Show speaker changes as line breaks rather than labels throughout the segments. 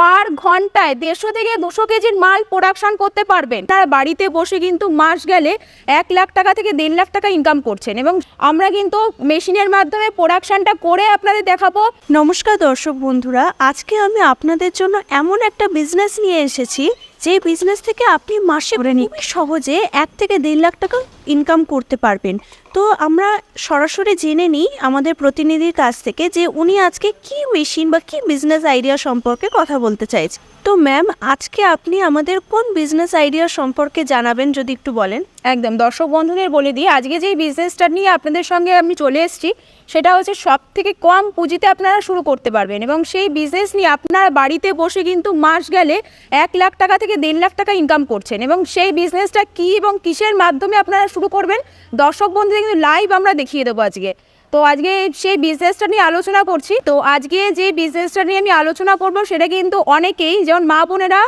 পার ঘন্টায় দেড়শো থেকে দুশো কেজির মাল প্রোডাকশন করতে পারবেন। তারা বাড়িতে বসে কিন্তু মাস গেলে এক লাখ টাকা থেকে দেড় লাখ টাকা ইনকাম করছেন এবং আমরা কিন্তু মেশিনের মাধ্যমে প্রোডাকশনটা করে আপনাদের দেখাবো।
নমস্কার দর্শক বন্ধুরা, আজকে আমি আপনাদের জন্য এমন একটা বিজনেস নিয়ে এসেছি যে বিজনেস থেকে আপনি মাসে খুবই সহজে এক থেকে দেড় লাখ টাকা ইনকাম করতে পারবেন। তো আমরা সরাসরি জেনে নিই আমাদের প্রতিনিধির কাছ থেকে যে উনি আজকে কি মেশিন বা কি বিজনেস আইডিয়া সম্পর্কে কথা বলতে চাইছে। তো ম্যাম, আজকে আপনি আমাদের কোন বিজনেস আইডিয়া সম্পর্কে জানাবেন যদি একটু বলেন?
একদম, দর্শক বন্ধুদের বলে দিই, আজকে যেই বিজনেসটা নিয়ে আপনাদের সঙ্গে আমি চলে এসেছি, সেটা হচ্ছে সব থেকে কম পুঁজিতে আপনারা শুরু করতে পারবেন এবং সেই বিজনেস নিয়ে আপনারা বাড়িতে বসে কিন্তু মাস গেলে এক লাখ টাকা থেকে দেড় লাখ টাকা ইনকাম করছেন এবং সেই বিজনেসটা কী এবং কিসের মাধ্যমে আপনারা শুরু করবেন, দর্শক বন্ধুদের কিন্তু লাইভ আমরা দেখিয়ে দেবো আজকে। তো আজকে সেই বিজনেসটা নিয়ে আলোচনা করছি। তো আজকে যে বিজনেসটা নিয়ে আমি আলোচনা করব, সেটা কিন্তু অনেকেই, যেমন মা বোনেরা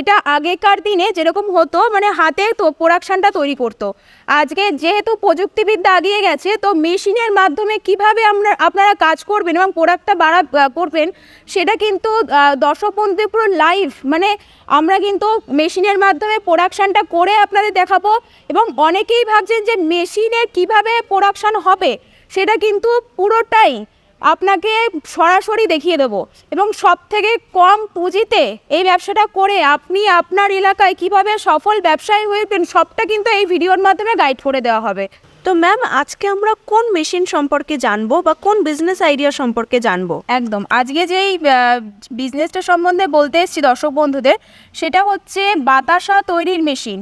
এটা আগেকার দিনে যেরকম হতো মানে হাতে তো প্রোডাকশানটা তৈরি করতো। আজকে যেহেতু প্রযুক্তিবিদ্যা আগিয়ে গেছে, তো মেশিনের মাধ্যমে কীভাবে আমরা, আপনারা কাজ করবেন এবং প্রোডাক্টটা বাড়া করবেন, সেটা কিন্তু দর্শক বন্ধুদের পুরো লাইভ মানে আমরা কিন্তু মেশিনের মাধ্যমে প্রোডাকশানটা করে আপনাদের দেখাবো। এবং অনেকেই ভাবছেন যে মেশিনে কীভাবে প্রোডাকশান হবে? সেটা কিন্তু পুরোটাই আপনাকে সরাসরি দেখিয়ে দেবো। এবং সব থেকে কম পুঁজিতে এই ব্যবসাটা করে আপনি আপনার এলাকায় কীভাবে সফল ব্যবসায়ী হয়ে হয়েছেন সবটা কিন্তু এই ভিডিওর মাধ্যমে গাইড করে দেওয়া হবে।
তো ম্যাম আজকে আমরা কোন মেশিন সম্পর্কে জানব বা কোন বিজনেস আইডিয়া সম্পর্কে জানব?
একদম। আজকে যেই বিজনেসটা সম্বন্ধে বলতে এসেছি দর্শক বন্ধুদের সেটা হচ্ছে বাতাসা তৈরির মেশিন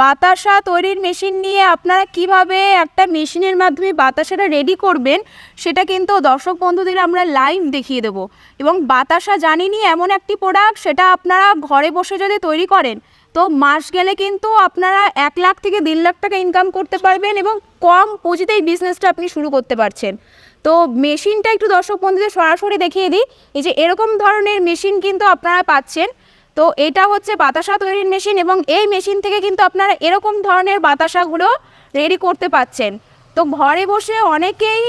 বাতাসা তৈরির মেশিন নিয়ে আপনারা কীভাবে একটা মেশিনের মাধ্যমে বাতাসাটা রেডি করবেন, সেটা কিন্তু দর্শক বন্ধুদের আমরা লাইভ দেখিয়ে দেবো। এবং বাতাসা জানিনি এমন একটি প্রোডাক্ট সেটা আপনারা ঘরে বসে যদি তৈরি করেন, তো মাস গেলে কিন্তু আপনারা এক লাখ থেকে দেড় লাখ টাকা ইনকাম করতে পারবেন এবং কম পুঁজিতেই বিজনেসটা আপনি শুরু করতে পারছেন। তো মেশিনটা একটু দর্শক বন্ধুদের সরাসরি দেখিয়ে দিই, এই যে এরকম ধরনের মেশিন কিন্তু আপনারা পাচ্ছেন। তো এটা হচ্ছে বাতাসা তৈরির মেশিন এবং এই মেশিন থেকে কিন্তু আপনারা এরকম ধরনের বাতাসাগুলো রেডি করতে পাচ্ছেন। তো ঘরে বসে অনেকেই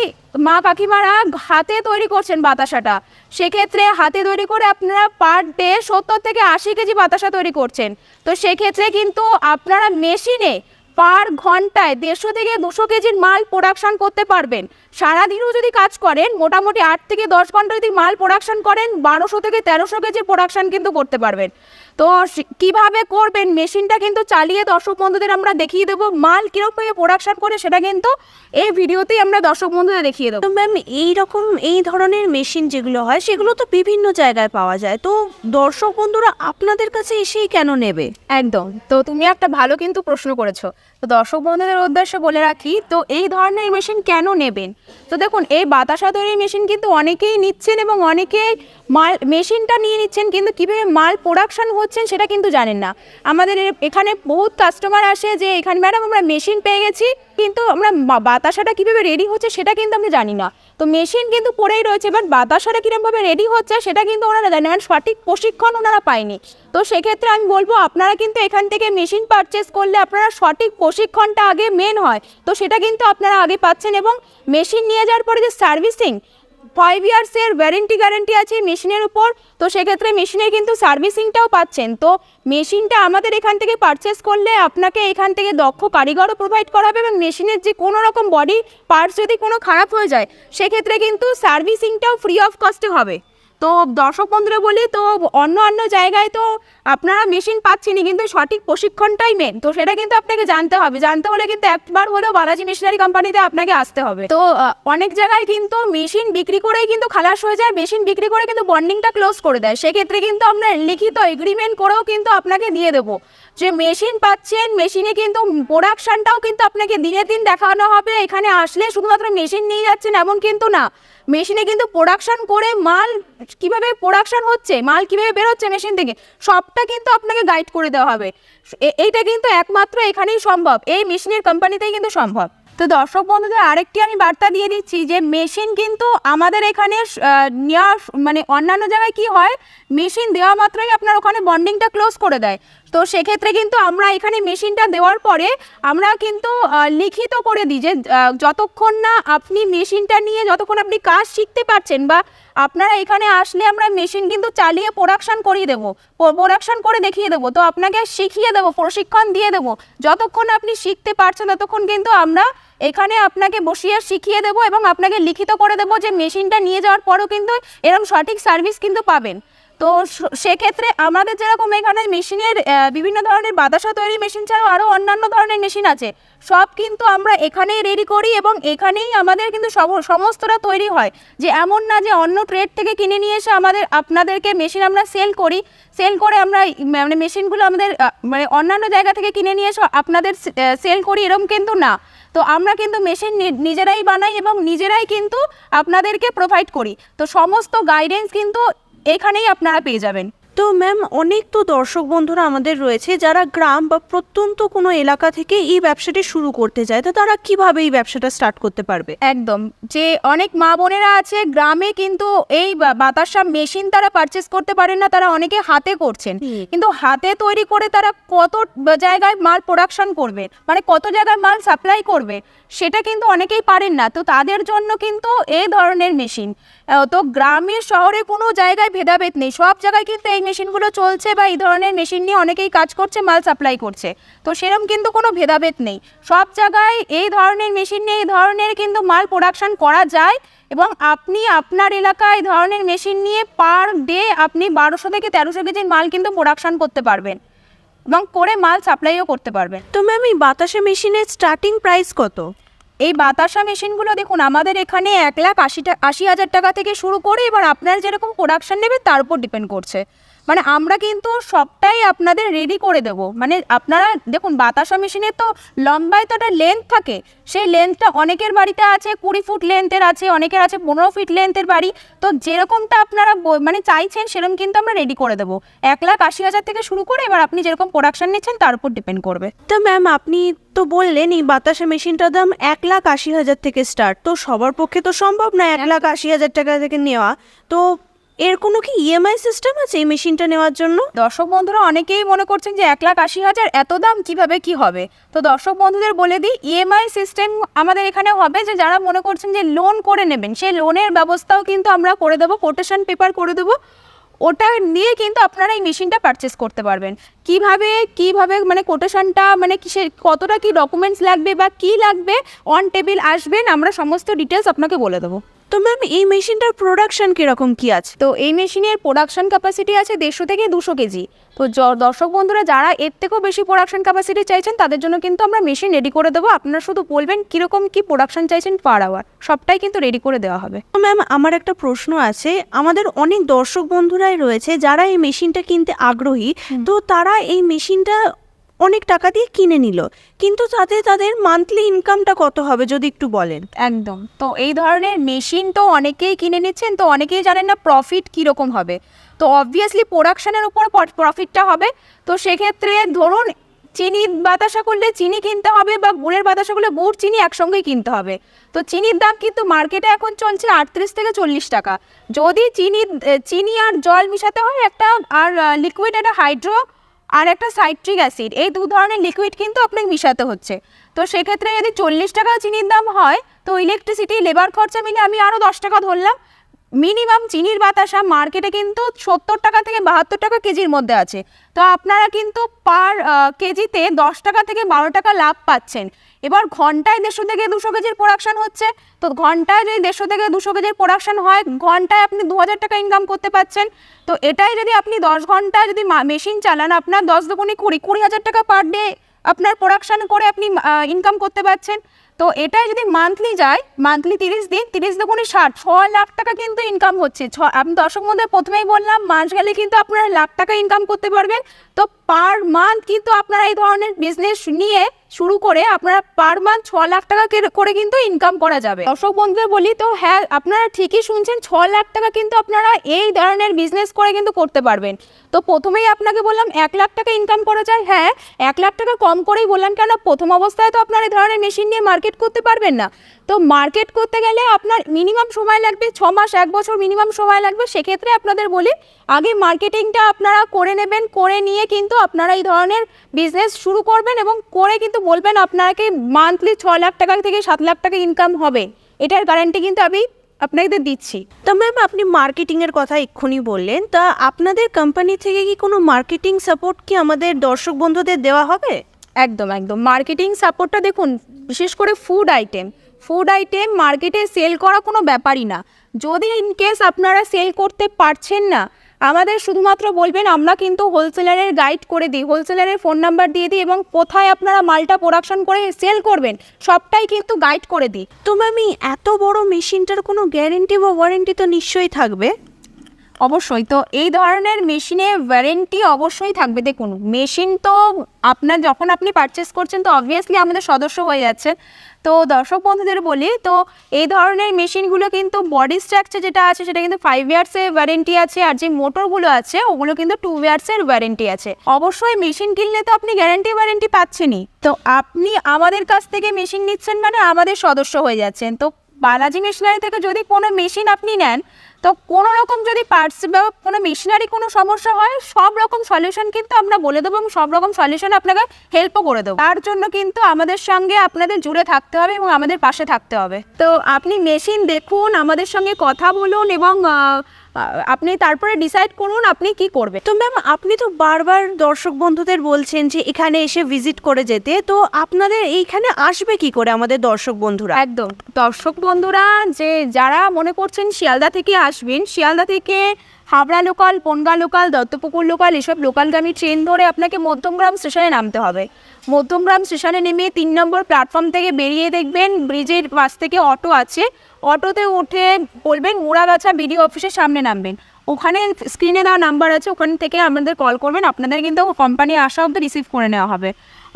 মা কাকিমারা হাতে তৈরি করছেন বাতাসাটা। সেক্ষেত্রে হাতে তৈরি করে আপনারা পার ডে সত্তর থেকে আশি কেজি বাতাসা তৈরি করছেন। তো সেক্ষেত্রে কিন্তু আপনারা মেশিনে পার ঘন্টায় দেড়শো থেকে দুশো কেজির মাল প্রোডাকশন করতে পারবেন। সারাদিনও যদি কাজ করেন, মোটামুটি আট থেকে দশ ঘণ্টা যদি মাল প্রোডাকশন করেন, বারোশো থেকে তেরোশো কেজির প্রোডাকশন কিন্তু করতে পারবেন। তো কীভাবে করবেন? মেশিনটা কিন্তু চালিয়ে দর্শক বন্ধুদের আমরা দেখিয়ে দেবো। মাল কীরকমভাবে প্রোডাকশান করে সেটা কিন্তু এই ভিডিওতেই আমরা দর্শক বন্ধুদের দেখিয়ে দেবো।
তো ম্যাম এই রকম এই ধরনের মেশিন যেগুলো হয় সেগুলো তো বিভিন্ন জায়গায় পাওয়া যায়। তো দর্শক বন্ধুরা আপনাদের কাছে এসেই কেন নেবে?
একদম। তো তুমি একটা ভালো কিন্তু প্রশ্ন করেছ। তো দর্শক বন্ধুদের উদ্দেশ্যে বলে রাখি তো এই ধরনের মেশিন কেন নেবেন? তো দেখুন এই বাতাসা তৈরি মেশিন কিন্তু অনেকেই নিচ্ছেন এবং অনেকেই মাল মেশিনটা নিয়ে নিচ্ছেন কিন্তু কীভাবে মাল প্রোডাকশন হচ্ছেন সেটা কিন্তু জানেন না। আমাদের এখানে বহুত কাস্টমার আসে যে, এখানে ম্যাডাম আমরা মেশিন পেয়ে গেছি, কিন্তু আমরা বাতাসাটা কীভাবে রেডি হচ্ছে সেটা কিন্তু আমরা জানি না। তো মেশিন কিন্তু পড়েই রয়েছে বাট বাতাসাটা কীরকমভাবে রেডি হচ্ছে সেটা কিন্তু ওনারা জানেন কারণ সঠিক প্রশিক্ষণ ওনারা পায়নি। তো সেক্ষেত্রে আমি বলব, আপনারা কিন্তু এখান থেকে মেশিন পারচেস করলে আপনারা সঠিক প্রশিক্ষণটা আগে মেন হয়। তো সেটা কিন্তু আপনারা আগে পাচ্ছেন এবং মেশিন নিয়ে যাওয়ার পরে যে সার্ভিসিং ফাইভ ইয়ার্সের ওয়ারেন্টি গ্যারেন্টি আছে মেশিনের উপর, তো সেক্ষেত্রে মেশিনে কিন্তু সার্ভিসিংটাও পাচ্ছেন। তো মেশিনটা আমাদের এখান থেকে পারচেস করলে আপনাকে এখান থেকে দক্ষ কারিগরও প্রোভাইড করা হবে এবং মেশিনের যে কোনো রকম বডি পার্টস যদি কোনো খারাপ হয়ে যায়, সেক্ষেত্রে কিন্তু সার্ভিসিংটাও ফ্রি অফ কস্টে হবে। তো দর্শক বন্ধুরা বলি, তো অন্য অন্য জায়গায় তো আপনারা মেশিন পাচ্ছেনই, কিন্তু সঠিক প্রশিক্ষণটাই মেন তো সেটা কিন্তু আপনাকে জানতে হবে। জানতে হলে কিন্তু একবার হলেও বালাজি মেশিনারি কোম্পানিতে আপনাকে আসতে হবে। তো অনেক জায়গায় কিন্তু মেশিন বিক্রি করেই কিন্তু খালাস হয়ে যায়। মেশিন বিক্রি করে কিন্তু বন্ডিংটা ক্লোজ করে দেয়। সেক্ষেত্রে কিন্তু আমরা লিখিত এগ্রিমেন্ট করেও কিন্তু আপনাকে দিয়ে দেবো। যে মেশিন পাচ্ছেন মেশিনে কিন্তু প্রোডাকশনটাও কিন্তু আপনাকে দিনে দিন দেখানো হবে। এখানে আসলে শুধুমাত্র মেশিন নিয়ে যাচ্ছেন এমন কিন্তু না। মেশিনে কিন্তু প্রোডাকশন করে মাল কীভাবে প্রোডাকশন হচ্ছে, মাল কীভাবে বেরোচ্ছে মেশিন থেকে, সবটা কিন্তু আপনাকে গাইড করে দেওয়া হবে। এইটা কিন্তু একমাত্র এখানেই সম্ভব, এই মেশিনের কোম্পানিতেই কিন্তু সম্ভব। তো দর্শক বন্ধুদের, আরেকটি আমি বার্তা দিয়ে দিচ্ছি যে, মেশিন কিন্তু আমাদের এখানে নেওয়া মানে অন্যান্য জায়গায় কি হয়, মেশিন দেওয়া মাত্রই আপনার ওখানে বন্ডিংটা ক্লোজ করে দেয়। তো সেক্ষেত্রে কিন্তু আমরা এখানে মেশিনটা দেওয়ার পরে আমরা কিন্তু লিখিত করে দিই যে যতক্ষণ না আপনি মেশিনটা নিয়ে যতক্ষণ আপনি কাজ শিখতে পারছেন বা আপনারা এখানে আসলে আমরা মেশিন কিন্তু চালিয়ে প্রোডাকশন করিয়ে দেবো প্রোডাকশন করে দেখিয়ে দেবো, তো আপনাকে শিখিয়ে দেবো, প্রশিক্ষণ দিয়ে দেবো। যতক্ষণ আপনি শিখতে পারছেন ততক্ষণ কিন্তু আমরা এখানে আপনাকে বসিয়ে শিখিয়ে দেবো এবং আপনাকে লিখিত করে দেবো যে মেশিনটা নিয়ে যাওয়ার পরও কিন্তু এরকম সঠিক সার্ভিস কিন্তু পাবেন। তো সেক্ষেত্রে আমাদের যেরকম এখানে মেশিনের বিভিন্ন ধরনের বাতাসা তৈরি মেশিন ছাড়াও আরও অন্যান্য ধরনের মেশিন আছে, সব কিন্তু আমরা এখানেই রেডি করি এবং এখানেই আমাদের কিন্তু সমস্তটা তৈরি হয়। যে এমন না যে অন্য ট্রেড থেকে কিনে নিয়ে এসে আমাদের, আপনাদেরকে মেশিন আমরা সেল করি সেল করে আমরা মানে মেশিনগুলো আমাদের মানে অন্যান্য জায়গা থেকে কিনে নিয়ে এসে আপনাদের সেল করি এরকম কিন্তু না। তো আমরা কিন্তু মেশিন নিজেরাই বানাই এবং নিজেরাই কিন্তু আপনাদেরকে প্রোভাইড করি। তো সমস্ত গাইডেন্স কিন্তু এখানেই আপনারা পেয়ে যাবেন।
তো ম্যাম অনেক তো দর্শক বন্ধুরা আমাদের রয়েছে যারা গ্রাম বা প্রত্যন্ত কোনো এলাকা থেকে এই ব্যবসাটি শুরু করতে চায় তো তারা কীভাবে এই ব্যবসাটা স্টার্ট করতে পারবে?
একদম। যে অনেক মা বোনেরা আছে গ্রামে কিন্তু এই বাতাসা মেশিন তারা পারচেস করতে পারেন না তারা অনেকে হাতে করছেন। কিন্তু হাতে তৈরি করে তারা কত জায়গায় মাল প্রোডাকশন করবে মানে কত জায়গায় মাল সাপ্লাই করবে সেটা কিন্তু অনেকেই পারেন না। তো তাদের জন্য কিন্তু এই ধরনের মেশিন তো গ্রামের শহরে কোনো জায়গায় ভেদাভেদ নেই সব জায়গায় কিন্তু এই মেশিনগুলো চলছে বা এই ধরনের মেশিন নিয়ে অনেকেই কাজ করছে মাল সাপ্লাই করছে। তো সেরকম কিন্তু কোনো ভেদাভেদ নেই। সব জায়গায় এই ধরনের মেশিন নিয়ে এই ধরনের কিন্তু মাল প্রোডাকশন করা যায় এবং আপনি আপনার এলাকায় এই ধরনের মেশিন নিয়ে পার ডে আপনি বারোশো থেকে তেরোশো কেজির মাল কিন্তু প্রোডাকশন করতে পারবেন এবং করে মাল সাপ্লাইও করতে পারবেন।
তো ম্যাম এই বাতাসা মেশিনের স্টার্টিং প্রাইস কত?
এই বাতাসা মেশিনগুলো দেখুন আমাদের এখানে এক লাখ আশি আশি হাজার টাকা থেকে শুরু করে এবার আপনার যেরকম প্রোডাকশন নেবে তার উপর ডিপেন্ড করছে। মানে আমরা কিন্তু সবটাই আপনাদের রেডি করে দেব। মানে আপনারা দেখুন বাতাসা মেশিনের তো লম্বায় তো একটা লেন্থ থাকে। সেই লেন্থটা অনেকের বাড়িতে আছে কুড়ি ফুট লেন্থের আছে অনেকের আছে পনেরো ফিট লেন্থের বাড়ি। তো যেরকমটা আপনারা মানে চাইছেন সেরকম কিন্তু আমরা রেডি করে দেবো। এক লাখ আশি হাজার থেকে শুরু করে এবার আপনি যেরকম প্রোডাকশন নিচ্ছেন তার উপর ডিপেন্ড করবে।
তো ম্যাম আপনি তো বললেন এই বাতাসা মেশিনটার দাম এক লাখ আশি হাজার থেকে স্টার্ট তো সবার পক্ষে তো সম্ভব না এক লাখ আশি হাজার টাকা থেকে নেওয়া। তো এর কোনো কি ইএমআই সিস্টেম আছে এই মেশিনটা নেওয়ার জন্য?
দর্শক বন্ধুরা, অনেকেই মনে করছেন যে এক লাখ আশি হাজার এত দাম কীভাবে কি হবে? তো দর্শক বন্ধুদের বলে দিই ইএমআই সিস্টেম আমাদের এখানে হবে যে যারা মনে করছেন যে লোন করে নেবেন, সেই লোনের ব্যবস্থাও কিন্তু আমরা করে দেবো কোটেশন পেপার করে দেবো। ওটা নিয়ে কিন্তু আপনারা এই মেশিনটা পারচেস করতে পারবেন। কীভাবে কীভাবে মানে কোটেশনটা মানে কিসে, কতটা কি ডকুমেন্টস লাগবে বা কি লাগবে অন টেবিল আসবেন আমরা সমস্ত ডিটেলস আপনাকে বলে দেবো।
তো ম্যাম এই মেশিনটার প্রোডাকশন কীরকম কি আছে?
তো এই মেশিনের প্রোডাকশন ক্যাপাসিটি আছে দেড়শো থেকে দুশো কেজি। তো দর্শক বন্ধুরা যারা এর থেকেও বেশি প্রোডাকশন ক্যাপাসিটি চাইছেন তাদের জন্য কিন্তু আমরা মেশিন রেডি করে দেবো। আপনারা শুধু বলবেন কীরকম কি প্রোডাকশন চাইছেন পার আওয়ার সবটাই কিন্তু রেডি করে দেওয়া হবে।
তো ম্যাম আমার একটা প্রশ্ন আছে। আমাদের অনেক দর্শক বন্ধুরাই রয়েছে যারা এই মেশিনটা কিনতে আগ্রহী। তো তারা এই মেশিনটা অনেক টাকা দিয়ে কিনে নিল। কিন্তু তাতে তাদের মান্থলি ইনকামটা কত হবে যদি একটু বলেন?
একদম। তো এই ধরনের মেশিন তো অনেকেই কিনে নিচ্ছেন, তো অনেকেই জানেন না প্রফিট কীরকম হবে। তো অবভিয়াসলি প্রোডাকশনের উপর প্রফিটটা হবে। তো সেক্ষেত্রে ধরুন, চিনি বাতাসা করলে চিনি কিনতে হবে বা গুড়ের বাতাসা করলে গুড়, চিনি একসঙ্গেই কিনতে হবে। তো চিনির দাম কিন্তু মার্কেটে এখন চলছে আটত্রিশ থেকে চল্লিশ টাকা। যদি চিনি চিনি আর জল মিশাতে হয় একটা, আর লিকুইড একটা হাইড্রো আর একটা সাইট্রিক অ্যাসিড, এই দু ধরনের লিকুইড কিন্তু আপনাকে মিশাতে হচ্ছে। তো সেক্ষেত্রে যদি চল্লিশ টাকা চিনির দাম হয়, তো ইলেকট্রিসিটি লেবার খরচা মিলে আমি আরও দশ টাকা ধরলাম। মিনিমাম চিনির বাতাসা মার্কেটে কিন্তু সত্তর টাকা থেকে বাহাত্তর টাকা কেজির মধ্যে আছে। তো আপনারা কিন্তু পার কেজিতে দশ টাকা থেকে বারো টাকা লাভ পাচ্ছেন। এবার ঘন্টায় দেড়শো থেকে দুশো কেজির প্রোডাকশন হচ্ছে। তো ঘন্টায় যদি দেড়শো থেকে দুশো কেজির প্রোডাকশন হয়, ঘন্টায় আপনি দু হাজার টাকা ইনকাম করতে পারছেন তো এটাই যদি আপনি দশ ঘন্টায় যদি মেশিন চালান, আপনার দশ দুগুণে কুড়ি কুড়ি হাজার টাকা পার ডে আপনার প্রোডাকশন করে আপনি ইনকাম করতে পারছেন তো এটাই যদি মান্থলি যায় মান্থলি তিরিশ দিন, তিরিশ দুগুণে ষাট ছ লাখ টাকা কিন্তু ইনকাম হচ্ছে। ছ আমি দর্শক মধ্যে প্রথমেই বললাম মাস গেলে কিন্তু আপনারা লাখ টাকা ইনকাম করতে পারবেন। তো পার মান্থ কিন্তু আপনারা এই ধরনের বিজনেস নিয়ে শুরু করে আপনারা পার মান্থ ছ লাখ টাকা করে কিন্তু ইনকাম করা যাবে। দর্শক বন্ধুদের বলি, তো হ্যাঁ আপনারা ঠিকই শুনছেন ছ লাখ টাকা কিন্তু আপনারা এই ধরনের বিজনেস করে কিন্তু করতে পারবেন। তো প্রথমেই আপনাকে বললাম, এক লাখ টাকা ইনকাম করা যায়। হ্যাঁ এক লাখ টাকা কম করেই বললাম কেন প্রথম অবস্থায় তো আপনার এই ধরনের মেশিন নিয়ে মার্কেট মার্কেট করতে পারবেন না। তো মার্কেট করতে গেলে আপনার মিনিমাম সময় লাগবে, ছ মাস, এক বছর মিনিমাম সময় লাগবে। সেক্ষেত্রে আপনাদের বলি, আগে মার্কেটিংটা আপনারা করে নেবেন, করে নিয়ে কিন্তু আপনারা এই ধরনের বিজনেস শুরু করবেন এবং করে কিন্তু বলবেন আপনাকে মান্থলি ছ লাখ টাকা থেকে সাত লাখ টাকা ইনকাম হবে। এটার গ্যারান্টি কিন্তু আমি আপনাদের দিচ্ছি।
তো ম্যাম আপনি মার্কেটিংয়ের কথা এক্ষুনি বললেন। তা আপনাদের কোম্পানি থেকে কি কোনো মার্কেটিং সাপোর্ট কি আমাদের দর্শক বন্ধুদের দেওয়া হবে?
একদম একদম। মার্কেটিং সাপোর্টটা দেখুন, বিশেষ করে ফুড আইটেম ফুড আইটেম মার্কেটে সেল করা কোনো ব্যাপারই না। যদি ইন কেস আপনারা সেল করতে পারছেন না, আমাদের শুধুমাত্র বলবেন, আমরা কিন্তু হোলসেলারের গাইড করে দিই হোলসেলারের ফোন নাম্বার দিয়ে দিই এবং কোথায় আপনারা মালটা প্রোডাকশন করে সেল করবেন, সবটাই কিন্তু গাইড করে দিই।
তো ম্যাম এত বড় মেশিনটার কোনো গ্যারেন্টি বা ওয়ারেন্টি তো নিশ্চয়ই থাকবে?
অবশ্যই। তো এই ধরনের মেশিনে ওয়ারেন্টি অবশ্যই থাকবে। দেখুন, মেশিন তো আপনার যখন আপনি পারচেস করছেন, তো অবভিয়াসলি আমাদের সদস্য হয়ে যাচ্ছেন তো দর্শক বন্ধুদের বলি, তো এই ধরনের মেশিনগুলো কিন্তু বডি স্ট্রাকচার যেটা আছে, সেটা কিন্তু ফাইভ ইয়ার্সের ওয়ারেন্টি আছে, আর যে মোটরগুলো আছে, ওগুলো কিন্তু টু ইয়ার্সের ওয়ারেন্টি আছে। অবশ্যই মেশিন কিনলে তো আপনি গ্যারেন্টি ওয়ারেন্টি পাচ্ছেনই। তো আপনি আমাদের কাছ থেকে মেশিন নিচ্ছেন মানে আমাদের সদস্য হয়ে যাচ্ছেন। তো বালাজি মেশিনারি থেকে যদি কোনো মেশিন আপনি নেন তো কোনো রকম যদি পার্টস বা কোনো মেশিনারি কোনো সমস্যা হয়, সব রকম সলিউশন কিন্তু আমরা বলে দেবো এবং সব রকম সলিউশন আপনাকে হেল্পও করে দেবো। তার জন্য কিন্তু আমাদের সঙ্গে আপনাদের জুড়ে থাকতে হবে এবং আমাদের পাশে থাকতে হবে। তো আপনি মেশিন দেখুন, আমাদের সঙ্গে কথা বলুন এবং আপনি তারপরে ডিসাইড করুন আপনি কি করবেন।
তো ম্যাম আপনি তো বারবার দর্শক বন্ধুদের বলছেন যে এখানে এসে ভিজিট করে যেতে, তো আপনাদের এইখানে আসবে কি করে আমাদের দর্শক বন্ধুরা?
একদম। দর্শক বন্ধুরা, যে যারা মনে করছেন শিয়ালদা থেকে আসবেন, শিয়ালদা থেকে Habra local Bongaon local Duttapukur local এসব লোকালগামী ট্রেন ধরে আপনাকে মধ্যমগ্রাম স্টেশনে নামতে হবে। মধ্যমগ্রাম স্টেশনে নেমে তিন নম্বর প্ল্যাটফর্ম থেকে বেরিয়ে দেখবেন ব্রিজের পাশ থেকে অটো আছে। অটোতে উঠে বলবেন মুড়াগাছা বিডিও অফিসের সামনে নামবেন। ওখানে স্ক্রিনে দেওয়া নাম্বার আছে, ওখান থেকে আমাদের কল করবেন। আপনাদের কিন্তু কোম্পানি আসা অব্দি রিসিভ করে নেওয়া হবে।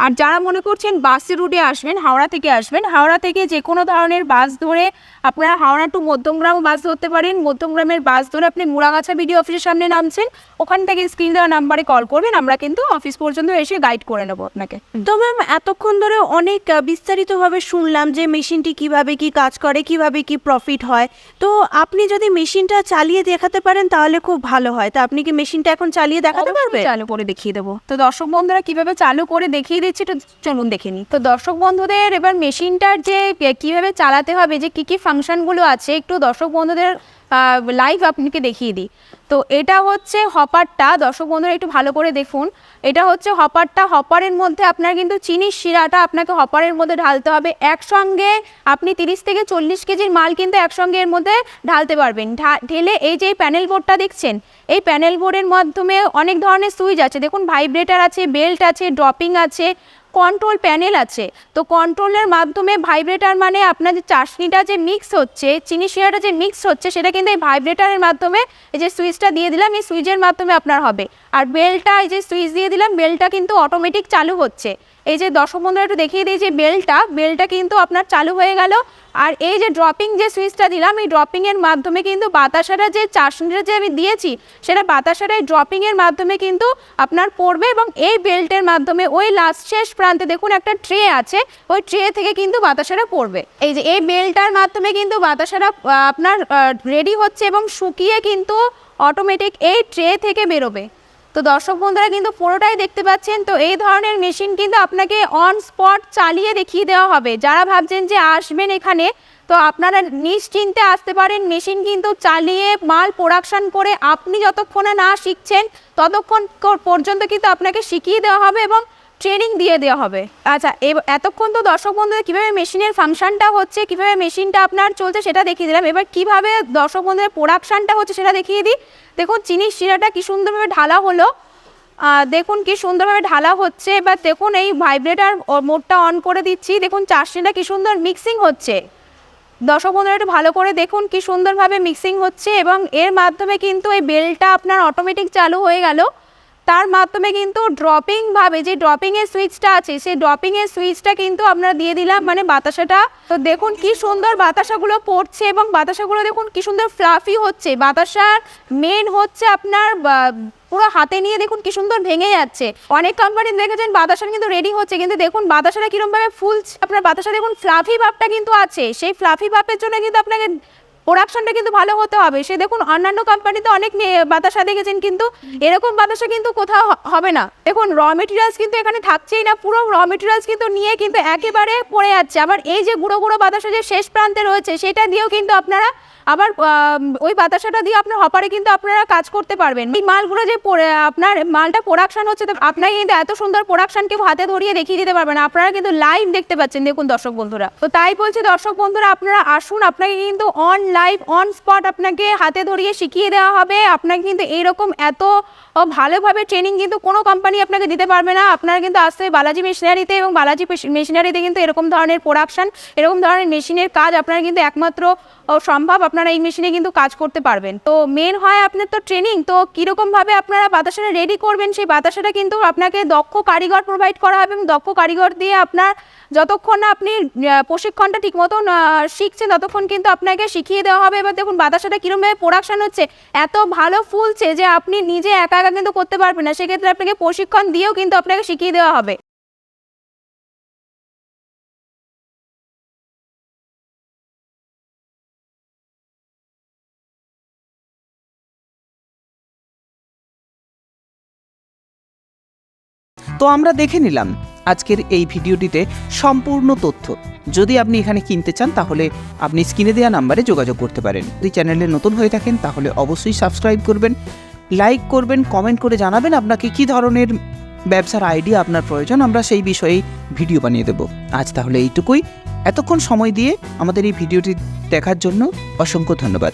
আর যারা মনে করছেন বাসে রুটে আসবেন হাওড়া থেকে আসবেন হাওড়া থেকে যে কোনো ধরনের বাস ধরে আপনারা হাওড়া টু মধ্যমগ্রাম বাস ধরতে পারেন। মধ্যমগ্রামের বাস ধরে আপনি মুড়াগাছা বিডিও অফিসের সামনে নামছেন ওখান থেকে স্ক্রিন দেওয়া নাম্বারে কল করবেন আমরা কিন্তু অফিস পর্যন্ত এসে গাইড করে নেব আপনাকে।
তো ম্যাম এতক্ষণ ধরে অনেক বিস্তারিতভাবে শুনলাম যে মেশিনটি কীভাবে কি কাজ করে কীভাবে কি প্রফিট হয়। তো আপনি যদি মেশিনটা চালিয়ে দেখাতে পারেন তাহলে খুব ভালো হয়। তো আপনি কি মেশিনটা এখন চালিয়ে দেখাতে পারবেন?
চালু করে দেখিয়ে দেবো। তো দর্শক বন্ধুরা কীভাবে চালু করে দেখিয়ে দিচ্ছি তো চলুন দেখে নিই। তো দর্শক বন্ধুদের, এবার মেশিনটার যে কীভাবে চালাতে হবে, যে কি কি ফাংশনগুলো আছে, একটু দর্শক বন্ধুদের লাইভ আপনাকে দেখিয়ে দিই। তো এটা হচ্ছে হপারটা, দর্শক বন্ধুরা একটু ভালো করে দেখুন। এটা হচ্ছে হপারটা, হপারের মধ্যে আপনার কিন্তু চিনির শিরাটা আপনাকে হপারের মধ্যে ঢালতে হবে। একসঙ্গে আপনি তিরিশ থেকে চল্লিশ কেজির মাল কিন্তু একসঙ্গে এর মধ্যে ঢালতে পারবেন। ঢেলে এই যে প্যানেল বোর্ডটা দেখছেন, এই প্যানেল বোর্ডের মাধ্যমে অনেক ধরনের সুইচ আছে। দেখুন ভাইব্রেটার আছে বেল্ট আছে ড্রপিং আছে। কন্ট্রোল প্যানেল আছে। তো কন্ট্রোলের মাধ্যমে ভাইব্রেটার মানে আপনার যে চাশনিটা যে মিক্স হচ্ছে, চিনি শিরাটা যে মিক্স হচ্ছে, সেটা কিন্তু এই ভাইব্রেটারের মাধ্যমে এই যে সুইচটা দিয়ে দিলাম, এই সুইচের মাধ্যমে আপনার হবে। আর বেলটা এই যে সুইচ দিয়ে দিলাম বেলটা কিন্তু অটোমেটিক চালু হচ্ছে। এই যে দর্শক বন্ধুরা, একটু দেখিয়ে দিই যে বেলটা বেলটা কিন্তু আপনার চালু হয়ে গেল। আর এই যে ড্রপিং যে সুইচটা দিলাম, এই ড্রপিংয়ের মাধ্যমে কিন্তু বাতাসাটা যে চাষনিটা যে আমি দিয়েছি, সেটা বাতাসাটা এই ড্রপিংয়ের মাধ্যমে কিন্তু আপনার পড়বে এবং এই বেল্টের মাধ্যমে ওই লাস্ট শেষ প্রান্তে দেখুন একটা ট্রে আছে, ওই ট্রে থেকে কিন্তু বাতাসাটা পড়বে। এই যে এই বেলটার মাধ্যমে কিন্তু বাতাসাটা আপনার রেডি হচ্ছে এবং শুকিয়ে কিন্তু অটোমেটিক এই ট্রে থেকে বেরোবে। তো দর্শক বন্ধুরা কিন্তু পুরোটাই দেখতে পাচ্ছেন। তো এই ধরনের মেশিন কিন্তু আপনাকে অন স্পট চালিয়ে দেখিয়ে দেওয়া হবে। যারা ভাবছেন যে আসবেন এখানে, তো আপনারা নিশ্চিন্তে আসতে পারেন। মেশিন কিন্তু চালিয়ে মাল প্রোডাকশন করে আপনি যতক্ষণে না শিখছেন, ততক্ষণ পর্যন্ত কিন্তু আপনাকে শিখিয়ে দেওয়া হবে এবং ট্রেনিং দিয়ে দেওয়া হবে। আচ্ছা এতক্ষণ তো দর্শক বন্ধুদের কীভাবে মেশিনের ফাংশনটা হচ্ছে, কীভাবে মেশিনটা আপনার চলছে সেটা দেখিয়ে দিলাম। এবার কীভাবে দর্শক বন্ধুদের প্রোডাকশানটা হচ্ছে সেটা দেখিয়ে দিই। দেখুন, চিনির শিরাটা কী সুন্দরভাবে ঢালা হলো। দেখুন কি সুন্দরভাবে ঢালা হচ্ছে। এবার দেখুন, এই ভাইব্রেটার মোডটা অন করে দিচ্ছি। দেখুন চাষনিটা কী সুন্দর মিক্সিং হচ্ছে। দর্শক বন্ধুরা একটু ভালো করে দেখুন কি সুন্দরভাবে মিক্সিং হচ্ছে এবং এর মাধ্যমে কিন্তু এই বেলটা আপনার অটোমেটিক চালু হয়ে গেল। তার মাধ্যমে কিন্তু ড্রপিং ভাবে যে ড্রপিং এর সুইচটা আছে, সেই ড্রপিং এর সুইচটা কিন্তু আমরা দিয়ে দিলাম মানে বাতাসাটা। তো দেখুন কি সুন্দর বাতাসাগুলো পড়ছে এবং বাতাসাগুলো দেখুন কি সুন্দর ফ্লাফি হচ্ছে। বাতাসার মেন হচ্ছে আপনার পুরো হাতে নিয়ে দেখুন কি সুন্দর ভেঙে যাচ্ছে। অনেক কোম্পানি দেখেছেন বাতাসা কিন্তু রেডি হচ্ছে, কিন্তু দেখুন বাতাসাটা কিরম ভাবে ফুলছে। আপনার বাতাসা দেখুন ফ্লাফি ভাবটা কিন্তু আছে। সেই ফ্লাফি ভাবের জন্য কিন্তু আপনাকে প্রোডাকশনটা কিন্তু ভালো হতে হবে। সে দেখুন, অন্যান্য কোম্পানিতে অনেক বাতাসা দেখেছেন কিন্তু এরকম বাতাসা কিন্তু কোথাও হবে না। দেখুন র মেটেরিয়ালস কিন্তু এখানে থাকছেই না, পুরো র মেটেরিয়ালস কিন্তু নিয়ে কিন্তু একেবারে পড়ে যাচ্ছে। আবার এই যে গুঁড়ো গুঁড়ো বাতাসা যে শেষ প্রান্তে রয়েছে, সেটা দিয়েও কিন্তু আপনারা আবার ওই বাতাসাটা দিয়ে আপনার হপারে কিন্তু আপনারা কাজ করতে পারবেন। এই মালগুলো যে আপনার মালটা প্রোডাকশন হচ্ছে, তো আপনাকে কিন্তু এত সুন্দর প্রোডাকশন কেউ হাতে ধরিয়ে দেখিয়ে দিতে পারবেন। আপনারা কিন্তু লাইভ দেখতে পাচ্ছেন, দেখুন দর্শক বন্ধুরা। তো তাই বলছি দর্শক বন্ধুরা, আপনারা আসুন, আপনাকে কিন্তু অন লাইভ অন স্পট আপনাকে হাতে ধরিয়ে শিখিয়ে দেওয়া হবে। আপনাকে কিন্তু এইরকম এত ভালোভাবে ট্রেনিং কিন্তু কোনো কোম্পানি আপনাকে দিতে পারবে না। আপনারা কিন্তু আসতে বালাজি মেশিনারিতে এবং বালাজি মেশিনারিতে কিন্তু এরকম ধরনের প্রোডাকশন এরকম ধরনের মেশিনের কাজ আপনারা কিন্তু একমাত্র সম্ভব, আপনারা এই মেশিনে কিন্তু কাজ করতে পারবেন। তো মেন হয় আপনার তো ট্রেনিং তো কীরকমভাবে আপনারা বাতাসাটা রেডি করবেন, সেই বাতাসাটা কিন্তু আপনাকে দক্ষ কারিগর প্রোভাইড করা হবে এবং দক্ষ কারিগর দিয়ে আপনার যতক্ষণ না আপনি প্রশিক্ষণটা ঠিক মতন শিখছেন, ততক্ষণ কিন্তু আপনাকে শিখিয়ে দেওয়া হবে। এবার দেখুন বাতাসাটা কীরকমভাবে প্রোডাকশান হচ্ছে। এত ভালো ফুলছে যে আপনি নিজে একা একা কিন্তু করতে পারবেন না। সেক্ষেত্রে আপনাকে প্রশিক্ষণ দিয়েও কিন্তু আপনাকে শিখিয়ে দেওয়া হবে।
তো আমরা দেখে নিলাম আজকের এই ভিডিওটিতে সম্পূর্ণ তথ্য। যদি আপনি এখানে কিনতে চান, তাহলে আপনি স্ক্রিনে দেওয়া নাম্বারে যোগাযোগ করতে পারেন। যদি চ্যানেলে নতুন হয়ে থাকেন, তাহলে অবশ্যই সাবস্ক্রাইব করবেন, লাইক করবেন, কমেন্ট করে জানাবেন আপনাকে কি ধরনের ব্যবসার আইডিয়া আপনার প্রয়োজন। আমরা সেই বিষয়ে ভিডিও বানিয়ে দেব। আজ তাহলে এইটুকুই। এতক্ষণ সময় দিয়ে আমাদের এই ভিডিওটি দেখার জন্য অসংখ্য ধন্যবাদ।